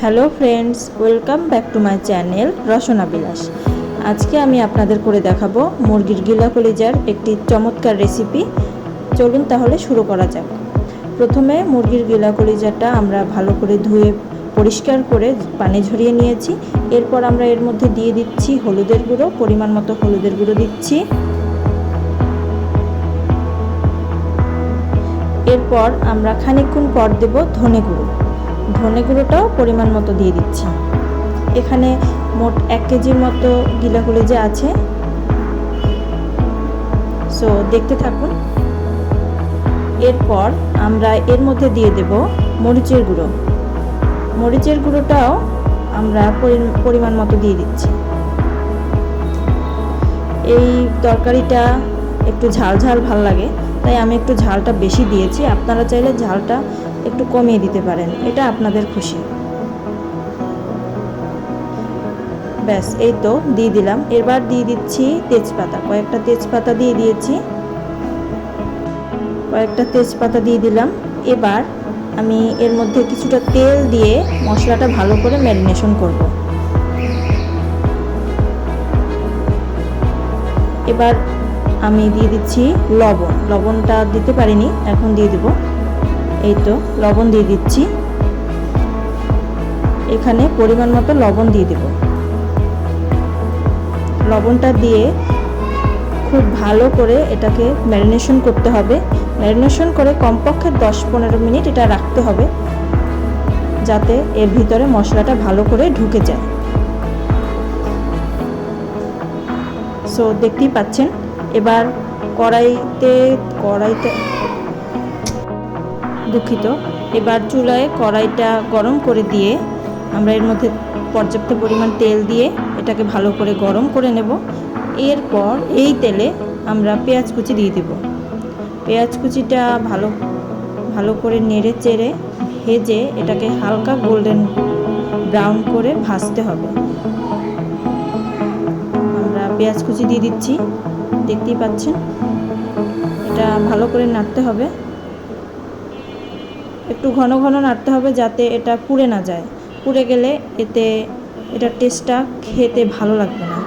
Hello friends, welcome back to my channel Rasana Bilash. আজকে আমি আপনাদের করে দেখাবো মুরগির গিলা কলিজার একটি চমৎকার রেসিপি চলুন তাহলে শুরু করা যাক। প্রথমে মুরগির গিলা কলিজাটা আমরা ভালো করে ধুয়ে পরিষ্কার করে পানি ঝরিয়ে নিয়েছি। এরপর আমরা এর মধ্যে দিয়ে দিচ্ছি হলুদের গুঁড়ো, পরিমাণ মতো হলুদের গুঁড়ো দিচ্ছি। এরপর আমরা খানিকক্ষণ পর দেব ধনে গুঁড়ো। ধনে গুঁড়োটাও পরিমাণ মতো দিয়ে দিচ্ছি। এখানে মোট এক কেজির মতো গিলা যে আছে। সো দেখতে থাকুন। এরপর আমরা এর মধ্যে দিয়ে দেব মরিচের গুঁড়ো। মরিচের গুঁড়োটাও আমরা পরিমাণ মতো দিয়ে দিচ্ছি। এই তরকারিটা একটু ঝাল ঝাল ভালো লাগে, তাই আমি একটু ঝালটা বেশি দিয়েছি। আপনারা চাইলে ঝালটা একটু কমিয়ে দিতে পারেন, এটা আপনাদের খুশি। ব্যাস, এই তো দিয়ে দিলাম। এবার দিয়ে দিচ্ছি তেজপাতা। কয়েকটা তেজপাতা দিয়ে দিয়েছি। কয়েকটা তেজপাতা দিয়ে দিলাম। এবার আমি এর মধ্যে কিছুটা তেল দিয়ে মশলাটা ভালো করে ম্যারিনেশন করব। এবার আমি দিয়ে দিচ্ছি লবণ। লবণটা দিতে পারিনি, এখন দিয়ে দেব। এই তো, লবণ দিয়ে দিচ্ছি। এখানে পরিমাণ মতো লবণ দিয়ে দেব। লবণটা দিয়ে খুব ভালো করে এটাকে ম্যারিনেশন করতে হবে। ম্যারিনেশন করে কমপক্ষে দশ পনেরো মিনিট এটা রাখতে হবে, যাতে এর ভিতরে মশলাটা ভালো করে ঢুকে যায়। সো দেখতেই পাচ্ছেন, এবার কড়াইতে কড়াইতে দুঃখিত। এবার চুলায় কড়াইটা গরম করে দিয়ে আমরা এর মধ্যে পর্যাপ্ত পরিমাণ তেল দিয়ে এটাকে ভালো করে গরম করে নেব। এরপর এই তেলে আমরা পেঁয়াজ কুচি দিয়ে দেব। পেঁয়াজ কুচিটা ভালো ভালো করে নেড়ে চেড়ে ভেজে এটাকে হালকা গোল্ডেন ব্রাউন করে ভাজতে হবে। আমরা পেঁয়াজ কুচি দিয়ে দিচ্ছি। দেখতেই পাচ্ছেন? এটা ভালো করে নাড়তে হবে। একটু ঘন ঘন নাড়তে হবে যাতে এটা পুড়ে না যায়। পুড়ে গেলে এতে এটার টেস্টটা খেতে ভালো লাগবে না।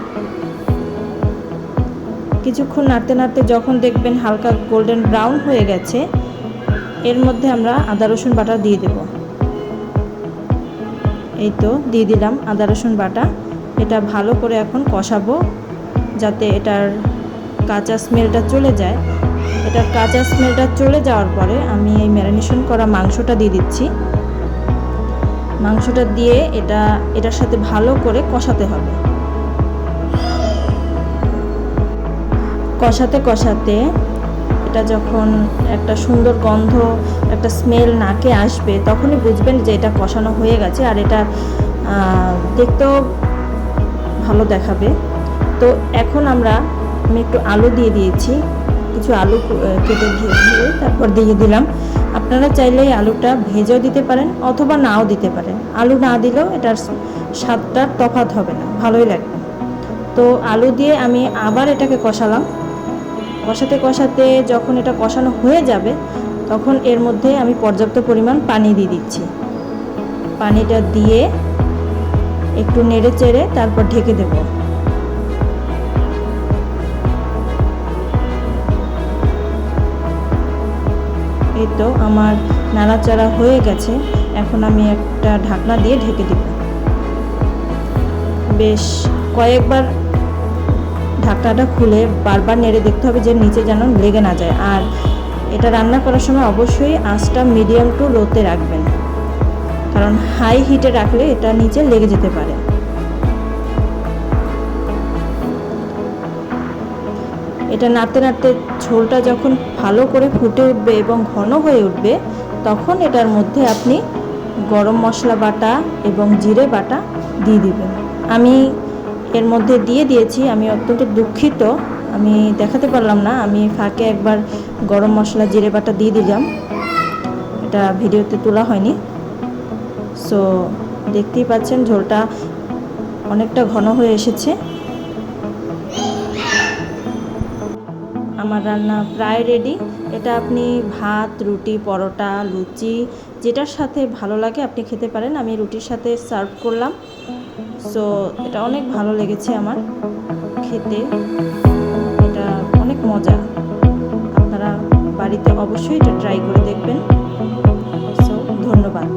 কিছুক্ষণ নাড়তে নাড়তে যখন দেখবেন হালকা গোল্ডেন ব্রাউন হয়ে গেছে, এর মধ্যে আমরা আদা, রসুন বাটা দিয়ে দেব। এই তো দিয়ে দিলাম আদা, রসুন বাটা। এটা ভালো করে এখন কষাবো যাতে এটার কাঁচা স্মেলটা চলে যায়। এটার কাঁচা স্মেলটা চলে যাওয়ার পরে আমি এই ম্যারিনেশন করা মাংসটা দিয়ে দিচ্ছি। মাংসটা দিয়ে এটা, এটার সাথে ভালো করে কষাতে হবে। কষাতে কষাতে এটা যখন একটা সুন্দর গন্ধ, একটা স্মেল নাকে আসবে, তখনই বুঝবেন যে এটা কষানো হয়ে গেছে আর এটা দেখতেও ভালো দেখাবে। তো এখন আমরা আমি একটু আলু দিয়ে দিয়েছি। কিছু আলু কেটে দিয়ে তারপর দিয়ে দিলাম। আপনারা চাইলে আলুটা ভেজেও দিতে পারেন অথবা নাও দিতে পারেন। আলু না দিলেও এটার স্বাদটা তফাত হবে না, ভালোই লাগবে। তো আলু দিয়ে আমি আবার এটাকে কষালাম। কষাতে কষাতে যখন এটা কষানো হয়ে যাবে, তখন এর মধ্যে আমি পর্যাপ্ত পরিমাণ পানি দিয়ে দিচ্ছি। পানিটা দিয়ে একটু নেড়ে চেড়ে তারপর ঢেকে দেবো। এই তো আমার নাড়াচাড়া হয়ে গেছে। এখন আমি একটা ঢাকনা দিয়ে ঢেকে দেব। বেশ, কয়েকবার ঢাকনাটা খুলে বারবার নেড়ে দেখতে হবে যে নিচে যেন লেগে না যায়। আর এটা রান্না করার সময় অবশ্যই আঁচটা মিডিয়াম টু লোতে রাখবেন। কারণ হাই হিটে রাখলে এটা নিচে লেগে যেতে পারে। এটা নাড়তে নাড়তে ঝোলটা যখন ভালো করে ফুটে উঠবে এবং ঘন হয়ে উঠবে, তখন এটার মধ্যে আপনি গরম মশলা বাটা এবং জিরে বাটা দিয়ে দিবেন। আমি এর মধ্যে দিয়ে দিয়েছি, আমি অত্যন্ত দুঃখিত, আমি দেখাতে পারলাম না, আমি ফাঁকে একবার গরম মশলা, জিরে বাটা দিয়ে দিলাম। এটা ভিডিওতে তোলা হয়নি। সো দেখতেই পাচ্ছেন ঝোলটা অনেকটা ঘন হয়ে এসেছে। আমার রান্না প্রায় রেডি এটা আপনি ভাত, রুটি, পরোটা, লুচি, যেটার সাথে ভালো লাগে আপনি খেতে পারেন। আমি রুটির সাথে সার্ভ করলাম। সো এটা অনেক ভালো লেগেছে আমার খেতে। এটা অনেক মজা। আপনারা বাড়িতে অবশ্যই এটা ট্রাই করে দেখবেন। সো ধন্যবাদ।